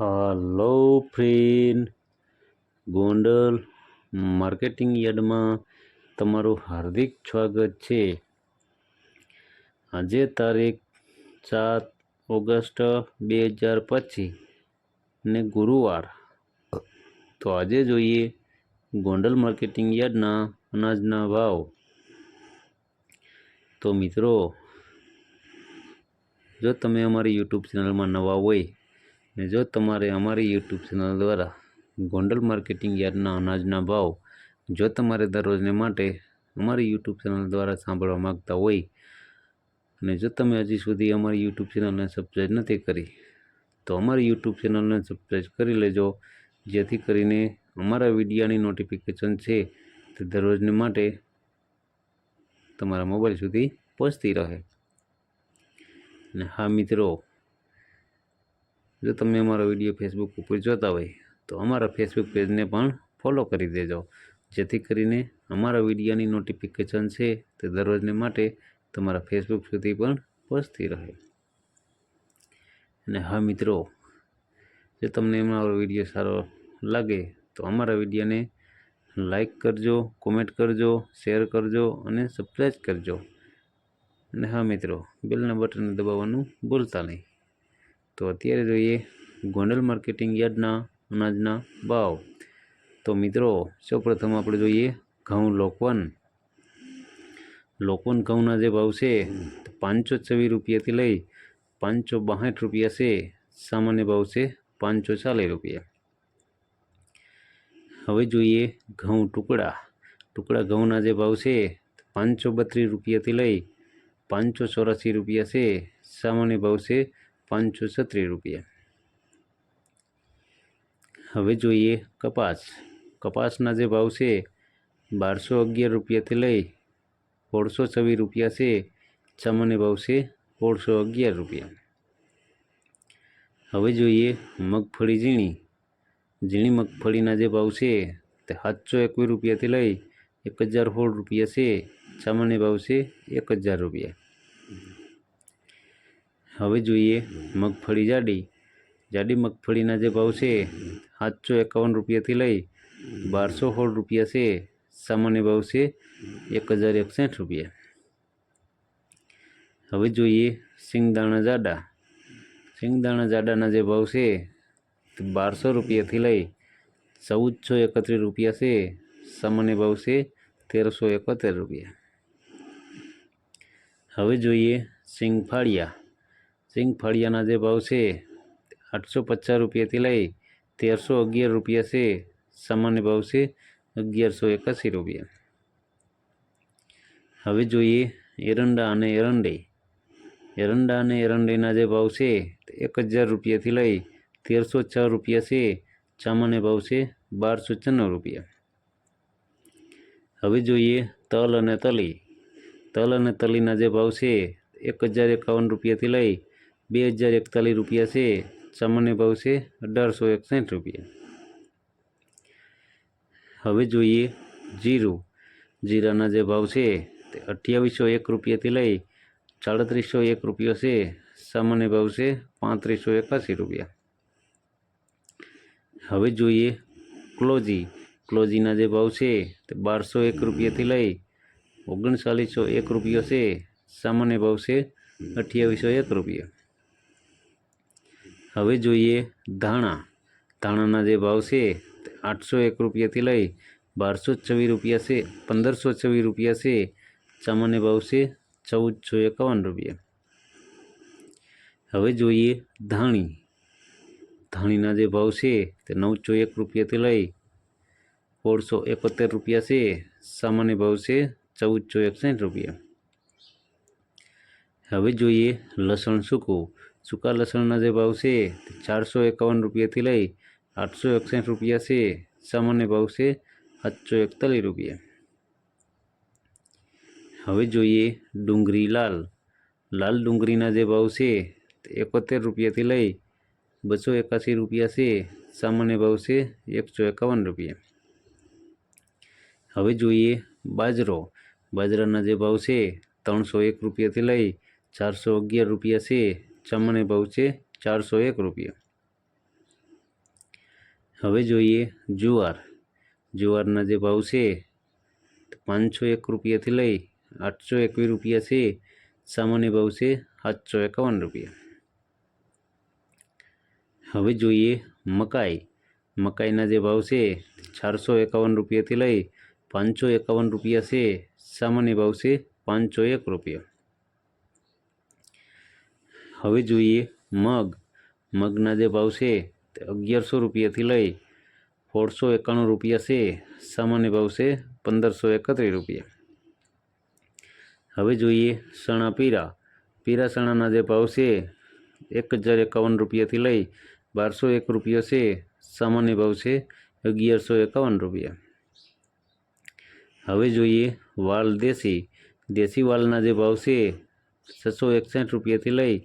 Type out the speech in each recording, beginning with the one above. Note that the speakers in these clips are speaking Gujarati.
હાલો ફ્રેન્ડ. ગોંડલ માર્કેટિંગ યાર્ડમાં તમારું હાર્દિક સ્વાગત છે. આજે તારીખ સાત ઓગસ્ટ બે હજાર પચીસ ને ગુરુવાર. તો આજે જોઈએ ગોંડલ માર્કેટિંગ યાર્ડના અનાજના ભાવ. તો મિત્રો, જો તમે અમારી યુટ્યુબ ચેનલમાં નવા હોય ને જો તમારે અમારી યુટ્યુબ ચેનલ દ્વારા ગોંડલ માર્કેટિંગ યાર્ડના અનાજના ભાવ જો તમારે દરરોજને માટે અમારી યુટ્યુબ ચેનલ દ્વારા સાંભળવા માગતા હોય અને જો તમે હજી સુધી અમારી યુટ્યુબ ચેનલને સબસ્ક્રાઈબ નથી કરી, તો અમારી યુટ્યુબ ચેનલને સબસ્ક્રાઈબ કરી લેજો. જેથી કરીને અમારા વિડીયાની નોટિફિકેશન છે તે દરરોજને માટે તમારા મોબાઈલ સુધી પહોંચતી રહે. અને હા મિત્રો જો તમે અમારો વીડિયો ફેસબુક ઉપર જોતા હોય, તો અમારા ફેસબુક પેજને પણ ફોલો કરી દેજો. જેથી કરીને અમારા વિડીયોની નોટિફિકેશન છે તે દરરોજને માટે તમારા ફેસબુક સુધી પણ પહોંચતી રહે. અને હા મિત્રો, જો તમને અમારો વીડિયો સારો લાગે, તો અમારા વિડીયોને લાઈક કરજો કોમેન્ટ કરજો શેર કરજો અને સબસ્ક્રાઈબ કરજો. અને હા મિત્રો બેલના બટનને દબાવવાનું ભૂલતા નહીં. તો અત્યારે જોઈએ ગોંડલ માર્કેટિંગ યાર્ડના અનાજના ભાવ. તો મિત્રો, સૌપ્રથમ આપણે જોઈએ ઘઉં લોકવન. લોકવન ઘઉંના જે ભાવ છે, પાંચસો છવ્વીસ રૂપિયાથી લઈ પાંચસો બાસઠ રૂપિયા છે. સામાન્ય ભાવ છે પાંચસો ચાલીસ રૂપિયા. હવે જોઈએ ઘઉં ટુકડા. ટુકડા ઘઉંના જે ભાવ છે, પાંચસો બત્રીસ રૂપિયાથી લઈ પાંચસો ચોરાસી રૂપિયા છે. સામાન્ય ભાવ છે પાંચસો છત્રીસ રૂપિયા. હવે જોઈએ કપાસ. કપાસના જે ભાવ છે, બારસો અગિયાર રૂપિયાથી લઈ સોળસો છવ્વીસ રૂપિયા છે. સામાન્ય ભાવ છે, સોળસો અગિયાર રૂપિયા. હવે જોઈએ મગફળી ઝીણી. ઝીણી મગફળીના જે ભાવ છે, તે સાતસો એકવીસ રૂપિયાથી લઈ એક હજાર સોળ રૂપિયા છે. સામાન્ય ભાવ છે, એક હજાર રૂપિયા. હવે જોઈએ મગફળી જાડી. જાડી મગફળીના જે ભાવ છે, સાતસો એકાવન રૂપિયાથી લઈ બારસો સોળ રૂપિયા છે. સામાન્ય ભાવ છે એક હજાર એકસઠ રૂપિયા. હવે જોઈએ સિંગદાણા જાડા. સિંગદાણા જાડાના જે ભાવ છે, બારસો રૂપિયાથી લઈ ચૌદસો એકત્રીસ રૂપિયા છે. સામાન્ય ભાવ છે તેરસો એકોતેર રૂપિયા. હવે જોઈએ સિંગ ફાળિયા સિંગ ફાળિયાના જે ભાવ છે, આઠસો પચાસ રૂપિયાથી લઈ તેરસો અગિયાર રૂપિયા છે, સામાન્ય ભાવ છે અગિયારસો એકાસી રૂપિયા. હવે જોઈએ એરંડા અને એરંડી. એરંડા અને એરંડીના જે ભાવ છે એક હજાર રૂપિયાથી લઈ તેરસો છ રૂપિયા છે, સામાન્ય ભાવ છે બારસો છન્નું રૂપિયા. હવે જોઈએ તલ અને તલી. તલ અને તલીના જે ભાવ છે એક હજાર એકાવન રૂપિયાથી લઈ બે હજાર એકતાલીસ રૂપિયા છે, સામાન્ય ભાવ છે અઢારસો એકસઠ રૂપિયા. હવે જોઈએ જીરું. જીરાના જે ભાવ છે તે અઠ્યાવીસો એક રૂપિયાથી લઈ સાડત્રીસો એક રૂપિયો છે, સામાન્ય ભાવ છે પાંત્રીસો એકાસી રૂપિયા. હવે જોઈએ ક્લોજી. ક્લોજીના જે ભાવ છે તે બારસો એક રૂપિયાથી લઈ ઓગણચાલીસો એક રૂપિયો છે, સામાન્ય ભાવ છે અઠ્યાવીસો એક રૂપિયા. હવે જોઈએ ધાણા. ધાણાના જે ભાવ છે આઠસો એક રૂપિયાથી લઈ બારસો છવ્વીસ રૂપિયા છે, પંદરસો છવ્વીસ રૂપિયા છે, સામાન્ય ભાવ છે ચૌદસો એકાવન રૂપિયા. હવે જોઈએ ધાણી. ધાણીના જે ભાવ છે તે નવસો એક રૂપિયાથી લઈ સોળસો એકોતેર રૂપિયા છે, સામાન્ય ભાવ છે ચૌદસો એકસઠ રૂપિયા. હવે જોઈએ લસણ સૂકું. સૂકા લસણના જે ભાવ છે ચારસો એકાવન રૂપિયાથી લઈ આઠસો એકસઠ રૂપિયા છે. સામાન્ય ભાવ છે સાતસો એકતાલીસ રૂપિયા. હવે જોઈએ ડુંગળી લાલ. લાલ ડુંગળીના જે ભાવ છે એકોતેર રૂપિયાથી લઈ બસો એકાસી રૂપિયા છે. સામાન્ય ભાવ છે એકસો એકાવન રૂપિયા. હવે જોઈએ બાજરો. બાજરાના જે ભાવ છે ત્રણસો એક રૂપિયાથી લઈ ચારસો અગિયાર રૂપિયા છે. સામાન્ય ભાવ છે, ચારસો એક રૂપિયા. હવે જોઈએ જુવાર. જુવારના જે ભાવ છે, પાંચસો એક રૂપિયાથી લઈ આઠસો એકવીસ રૂપિયા છે, સામાન્ય ભાવ છે, સાતસો એકાવન રૂપિયા. હવે જોઈએ મકાઈ. મકાઈના જે ભાવ છે, ચારસો એકાવન રૂપિયાથી લઈ પાંચસો એકાવન રૂપિયા છે, સામાન્ય ભાવ છે, પાંચસો એક રૂપિયા. હવે જોઈએ મગ. મગના જે ભાવ છે તે અગિયારસો રૂપિયાથી લઈ સોળસો એકાણું રૂપિયા છે. સામાન્ય ભાવ છે પંદરસો એકત્રીસ રૂપિયા. હવે જોઈએ સણા પીરા. પીરા સણાના જે ભાવ છે એક હજાર એકાવન રૂપિયાથી લઈ બારસો એક રૂપિયા છે. સામાન્ય ભાવ છે અગિયારસો એકાવન રૂપિયા. હવે જોઈએ વાલ દેશી. દેશી વાલના જે ભાવ છે છસો એકસઠ રૂપિયાથી લઈ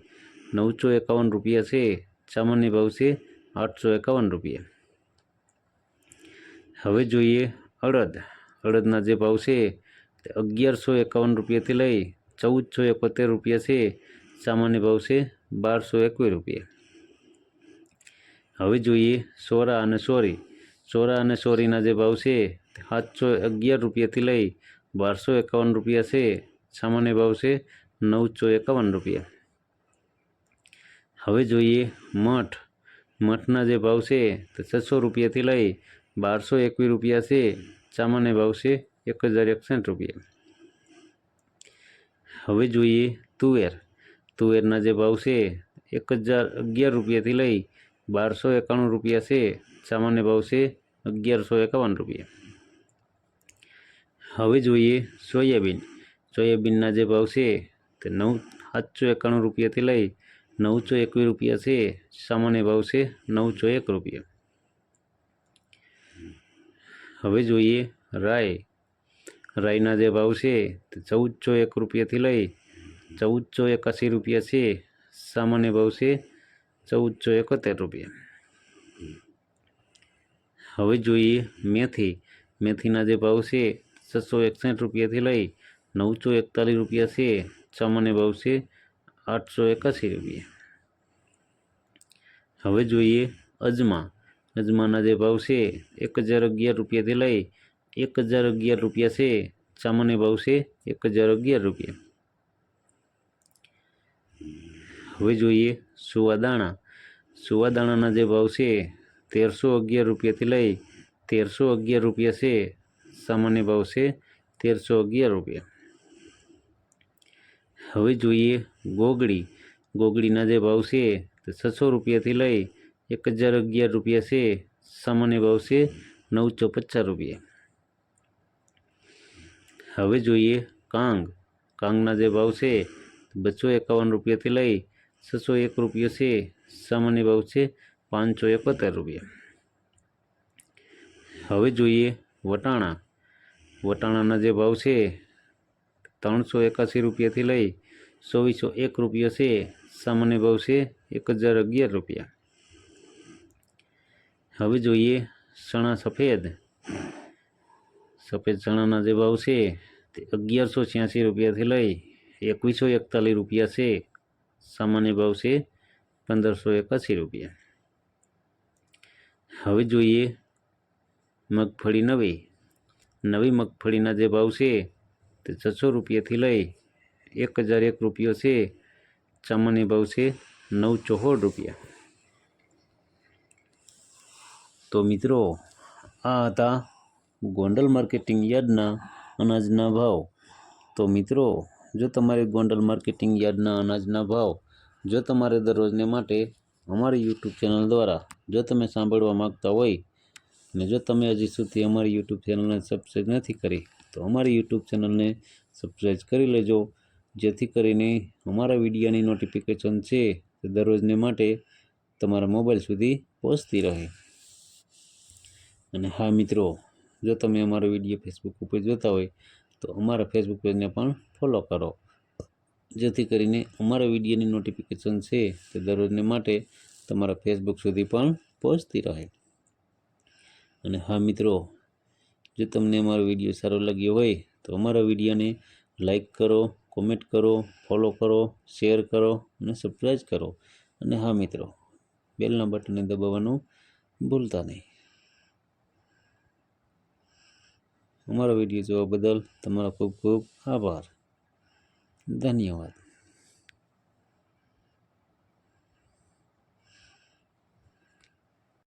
નવસો એકાવન રૂપિયા છે સામાન્ય ભાવ છે, આઠસો એકાવન રૂપિયા. હવે જોઈએ અડદ. અડદના જે ભાવ છે, તે અગિયારસો એકાવન રૂપિયાથી લઈ ચૌદસો એકોતેર રૂપિયા છે સામાન્ય ભાવ છે, બારસો એકવીસ રૂપિયા. હવે જોઈએ સોરા અને સોરી. સોરા અને સોરીના જે ભાવ છે, તે સાતસો અગિયાર રૂપિયાથી લઈ બારસો એકાવન રૂપિયા છે સામાન્ય ભાવ છે, નવસો એકાવન રૂપિયા. હવે જોઈએ મઠ. મઠના જે ભાવ છે તે છસો રૂપિયાથી લઈ બારસો એકવીસ રૂપિયા છે. સામાન્ય ભાવ છે એક હજાર એકસઠ રૂપિયા. હવે જોઈએ તુવેર. તુવેરના જે ભાવ છે એક હજાર અગિયાર રૂપિયાથી લઈ બારસો એકાણું રૂપિયા છે. સામાન્ય ભાવ છે અગિયારસો એકાવન રૂપિયા. હવે જોઈએ સોયાબીન. સોયાબીનના જે ભાવ છે તે નવ, સાતસો એકાણું રૂપિયાથી લઈ નવસો એકવીસ રૂપિયા છે, સામાન્ય ભાવ છે નવસો એક રૂપિયા. હવે જોઈએ રાય. રાયના જે ભાવ છે ચૌદસો એક રૂપિયાથી લઈ ચૌદસો એકાસી રૂપિયા છે, સામાન્ય ભાવ છે ચૌદસો એકોતેર રૂપિયા. હવે જોઈએ મેથી. મેથીના જે ભાવ છે છસો એકસઠ રૂપિયાથી લઈ નવસો એકતાલીસ રૂપિયા છે, સામાન્ય ભાવ છે આઠસો એકાસી રૂપિયા. હવે જોઈએ અજમા. અજમાના જે ભાવ છે, એક હજાર અગિયાર રૂપિયાથી લઈ એક હજાર અગિયાર રૂપિયા છે, સામાન્ય ભાવ છે, એક હજાર અગિયાર રૂપિયા. હવે જોઈએ સુવાદાણા. સુવાદાણાના જે ભાવ છે, તેરસો અગિયાર રૂપિયાથી લઈ તેરસો અગિયાર રૂપિયા છે, સામાન્ય ભાવ છે, તેરસો અગિયાર રૂપિયા. હવે જોઈએ ગોગડી ગોગડીના જે ભાવ છે તે છસો રૂપિયાથી લઈ એક હજાર અગિયાર રૂપિયા છે. સામાન્ય ભાવ છે નવસો પચાસ રૂપિયા. હવે જોઈએ કાંગ. કાંગના જે ભાવ છે બસો એકાવન રૂપિયાથી લઈ છસો એક રૂપિયા છે. સામાન્ય ભાવ છે પાંચસો એકોતેર રૂપિયા. હવે જોઈએ વટાણા. વટાણાના જે ભાવ છે ત્રણસો એકાસી રૂપિયાથી લઈ ચોવીસો એક રૂપિયા છે. સામાન્ય ભાવ છે એક હજાર અગિયાર રૂપિયા. હવે જોઈએ ચણા સફેદ. સફેદ ચણાના જે ભાવ છે તે અગિયારસો છ્યાસી રૂપિયાથી લઈ એકવીસો એકતાલીસ રૂપિયા છે. સામાન્ય ભાવ છે પંદરસો એકાસી રૂપિયા. હવે જોઈએ મગફળી નવી. નવી મગફળીના જે ભાવ છે તે છસો રૂપિયાથી લઈ એક હજાર એક રૂપિયો છે સામાન્ય ભાવ છે, નવ ચોહોડ રૂપિયા. તો મિત્રો, આ હતા ગોંડલ માર્કેટિંગ યાર્ડના અનાજના ભાવ. તો મિત્રો, જો તમારે ગોંડલ માર્કેટિંગ યાર્ડના અનાજના ભાવ જો તમારે દરરોજને માટે અમારી યુટ્યુબ ચેનલ દ્વારા જો તમે સાંભળવા માગતા હોય અને જો તમે હજી સુધી અમારી યુટ્યુબ ચેનલને સબસ્ક્રાઈબ નથી કરી તો અમારી યુટ્યુબ ચેનલને સબસ્ક્રાઈબ કરી લેજો. જેથી કરીને અમારા વિડીયાની નોટિફિકેશન છે તે દરરોજને માટે તમારા મોબાઈલ સુધી પહોંચતી રહે. અને હા મિત્રો, જો તમે અમારો વીડિયો ફેસબુક ઉપર જોતા હોય, તો અમારા ફેસબુક પેજને પણ ફોલો કરો. જેથી કરીને અમારા વિડીયોની નોટિફિકેશન છે તે દરરોજને માટે તમારા ફેસબુક સુધી પણ પહોંચતી રહે. અને હા મિત્રો જો તમને અમારો વીડિયો સારો લાગ્યો હોય, તો અમારા વિડીયોને લાઈક કરો, કોમેન્ટ કરો, ફોલો કરો, શેર કરો અને સબસ્ક્રાઈબ કરો. અને હા મિત્રો, બેલના બટનને દબાવવાનું ભૂલતા નહીં. અમારો વીડિયો જોવા બદલ તમારો ખૂબ ખૂબ આભાર. ધન્યવાદ.